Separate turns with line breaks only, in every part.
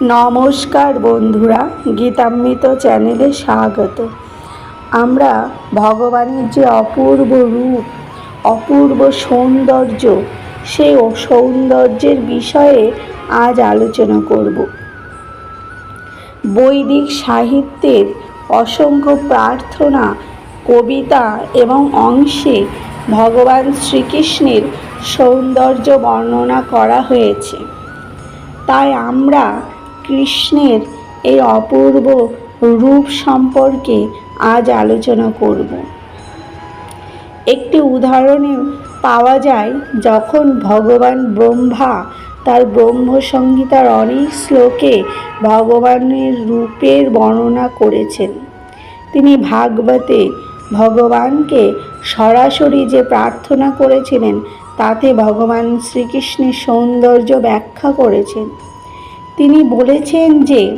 নমস্কার বন্ধুরা, গীতামৃত চ্যানেলে স্বাগত। আমরা ভগবানের যে অপূর্ব রূপ, অপূর্ব সৌন্দর্য, সেই সৌন্দর্যের বিষয়ে আজ আলোচনা করব। বৈদিক সাহিত্যের অসংখ্য প্রার্থনা, কবিতা এবং অংশে ভগবান শ্রীকৃষ্ণের সৌন্দর্য বর্ণনা করা হয়েছে। তাই আমরা কৃষ্ণের এই অপূর্ব রূপ সম্পর্কে আজ আলোচনা করব। একটি উদাহরণে পাওয়া যায়, যখন ভগবান ব্রহ্মা তার ব্রহ্মসংহিতার অনেক শ্লোকে ভগবানের রূপের বর্ণনা করেছেন। তিনি ভাগবতে ভগবানকে সরাসরি যে প্রার্থনা করেছিলেন, তাতে ভগবান শ্রীকৃষ্ণের সৌন্দর্য ব্যাখ্যা করেছেন। তিনি বলেছেন যে,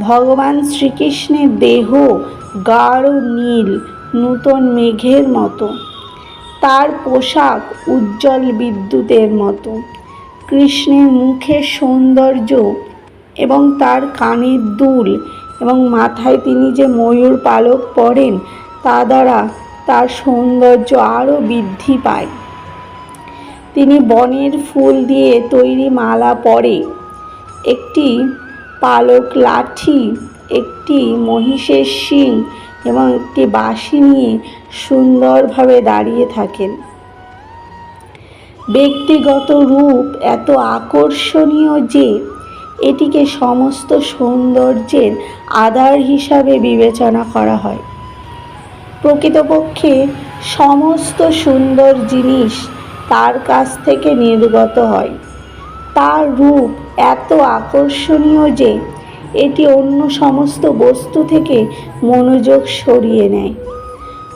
ভগবান শ্রীকৃষ্ণের দেহ গাঢ় নীল, নূতন মেঘের মতো। তার পোশাক উজ্জ্বল বিদ্যুতের মতো। কৃষ্ণের মুখের সৌন্দর্য এবং তার কানের দুল এবং মাথায় তিনি যে ময়ূর পালক পরেন, তা দ্বারা তার সৌন্দর্য আরও বৃদ্ধি পায়। তিনি বনের ফুল দিয়ে তৈরি মালা পরে একটি পালক লাঠি, একটি মহিষের শিং এবং একটি বাঁশি নিয়ে সুন্দরভাবে দাঁড়িয়ে থাকেন। ব্যক্তিগত রূপ এত আকর্ষণীয় যে এটিকে সমস্ত সৌন্দর্যের আধার হিসাবে বিবেচনা করা হয়। প্রকৃতপক্ষে সমস্ত সুন্দর জিনিস তার কাছ থেকে নির্গত হয়। তার রূপ এত আকর্ষণীয় যে এটি অন্য সমস্ত বস্তু থেকে মনোযোগ সরিয়ে নেয়।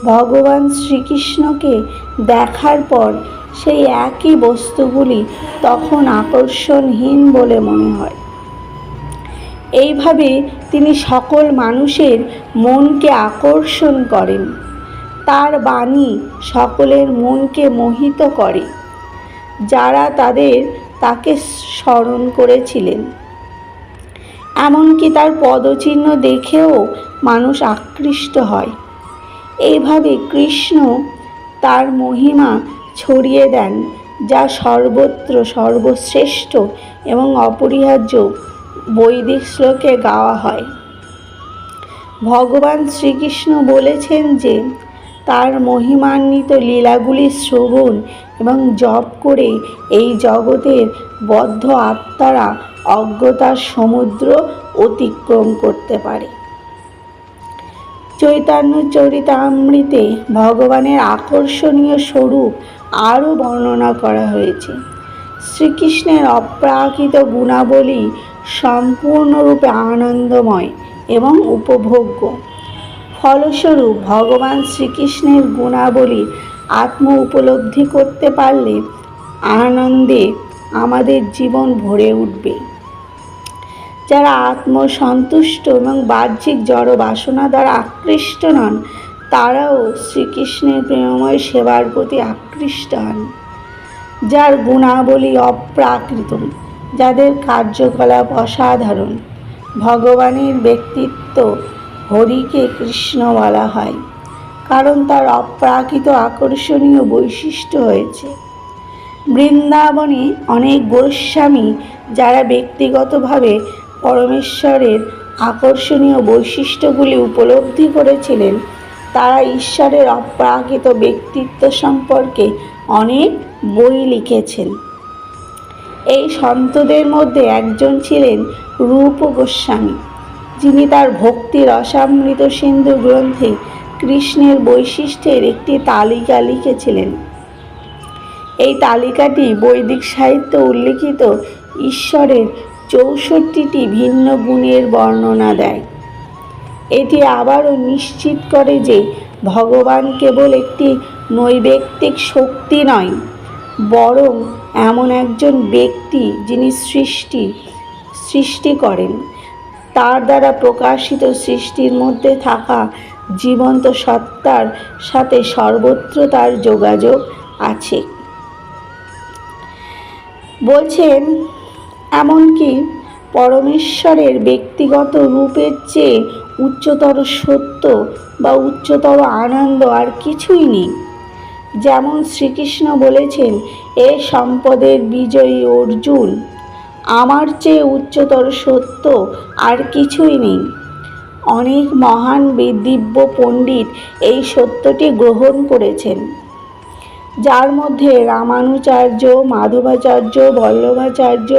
ভগবান শ্রীকৃষ্ণকে দেখার পর সেই একই বস্তুগুলি তখন আকর্ষণহীন বলে মনে হয়। এইভাবে তিনি সকল মানুষের মনকে আকর্ষণ করেন। তার বাণী সকলের মনকে মোহিত করে। যারা তাদের তাকে স্মরণ করেছিলেন। এমনকি তার পদচিহ্ন দেখেও মানুষ আকৃষ্ট হয়। এইভাবে কৃষ্ণ তার মহিমা ছড়িয়ে দেন, যা সর্বত্র সর্বশ্রেষ্ঠ এবং অপরিহার্য বৈদিক শ্লোকে গাওয়া হয়। ভগবান শ্রীকৃষ্ণ বলেছেন যে তার মহিমান্বিত লীলাগুলি শ্রবণ এবং জপ করে এই জগতের বদ্ধ আত্মারা অজ্ঞতার সমুদ্র অতিক্রম করতে পারে। চৈতন্য চরিতামৃতে ভগবানের আকর্ষণীয় স্বরূপ আরও বর্ণনা করা হয়েছে। শ্রীকৃষ্ণের অপ্রাকৃত গুণাবলী সম্পূর্ণরূপে আনন্দময় এবং উপভোগ্য। ফলস্বরূপ ভগবান শ্রীকৃষ্ণের গুণাবলী আত্ম উপলব্ধি করতে পারলে আনন্দে আমাদের জীবন ভরে উঠবে। যারা আত্মসন্তুষ্ট এবং বাহ্যিক জড় বাসনা দ্বারা আকৃষ্ট নন, তারাও শ্রীকৃষ্ণের প্রেমময় সেবার প্রতি আকৃষ্ট হন, যার গুণাবলী অপ্রাকৃত, যাদের কার্যকলাপ অসাধারণ। ভগবানের ব্যক্তিত্ব হরিকে কৃষ্ণ বলা হয়, কারণ তার অপ্রাকৃত আকর্ষণীয় বৈশিষ্ট্য হয়েছে। বৃন্দাবনে অনেক গোস্বামী যারা ব্যক্তিগতভাবে পরমেশ্বরের আকর্ষণীয় বৈশিষ্ট্যগুলি উপলব্ধি করেছিলেন, তারা ঈশ্বরের অপ্রাকৃত ব্যক্তিত্ব সম্পর্কে অনেক বই লিখেছেন। এই সন্তদের মধ্যে একজন ছিলেন রূপ গোস্বামী। যিনি তার ভক্তি রসামৃত সিন্ধু গ্রন্থে কৃষ্ণের বৈশিষ্ট্যের একটি তালিকা লিখেছিলেন। এই তালিকাটি বৈদিক সাহিত্যে উল্লিখিত ঈশ্বরের চৌষট্টিটি ভিন্ন গুণের বর্ণনা দেয়। এটি আবারও নিশ্চিত করে যে ভগবান কেবল একটি নৈবেক্তিক শক্তি নয়, বরং এমন একজন ব্যক্তি যিনি সৃষ্টি সৃষ্টি করেন। তার দ্বারা প্রকাশিত সৃষ্টির মধ্যে থাকা জীবন্ত সত্তার সাথে সর্বত্র তার যোগাযোগ আছে। বলছেন, এমনকি পরমেশ্বরের ব্যক্তিগত রূপের চেয়ে উচ্চতর সত্য বা উচ্চতর আনন্দ আর কিছুই নেই। যেমন শ্রীকৃষ্ণ বলেছেন, এ সম্পদের বিজয়ী অর্জুন আমার চেয়ে উচ্চতর সত্য আর কিছুই নেই। অনেক মহান দিব্য পণ্ডিত এই সত্যটি গ্রহণ করেছেন। যার মধ্যে রামানুচার্য, মাধবাচার্য, বল্লভাচার্য,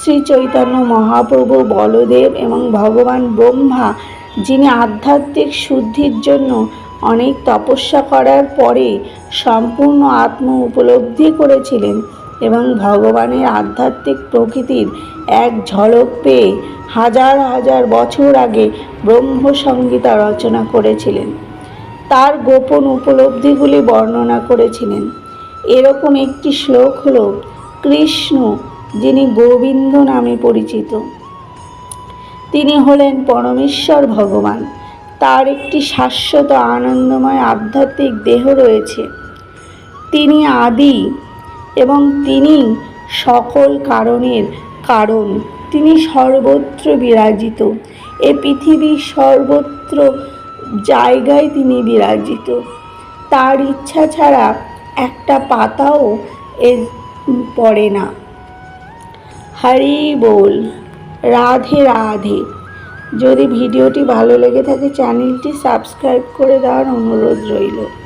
শ্রী চৈতন্য মহাপ্রভু, বলদেব এবং ভগবান ব্রহ্মা, যিনি আধ্যাত্মিক শুদ্ধির জন্য অনেক তপস্যা করার পরে সম্পূর্ণ আত্ম উপলব্ধি করেছিলেন এবং ভগবানের আধ্যাত্মিক প্রকৃতির এক ঝলক পেয়ে হাজার হাজার বছর আগে ব্রহ্মসংগীতা রচনা করেছিলেন। তার গোপন উপলব্ধিগুলি বর্ণনা করেছিলেন। এরকম একটি শ্লোক হল, কৃষ্ণ, যিনি গোবিন্দ নামে পরিচিত, তিনি হলেন পরমেশ্বর ভগবান। তার একটি শাশ্বত আনন্দময় আধ্যাত্মিক দেহ রয়েছে। তিনি আদি এবং তিনি সকল কারণের কারণ। তিনি সর্বত্র বিরাজিত। এ পৃথিবীর সর্বত্র জায়গায় তিনি বিরাজিত। তার ইচ্ছা ছাড়া একটা পাতাও এ পড়ে না। হরি বল, রাধে রাধে। যদি ভিডিওটি ভালো লেগে থাকে, চ্যানেলটি সাবস্ক্রাইব করে দেওয়ার অনুরোধ রইল।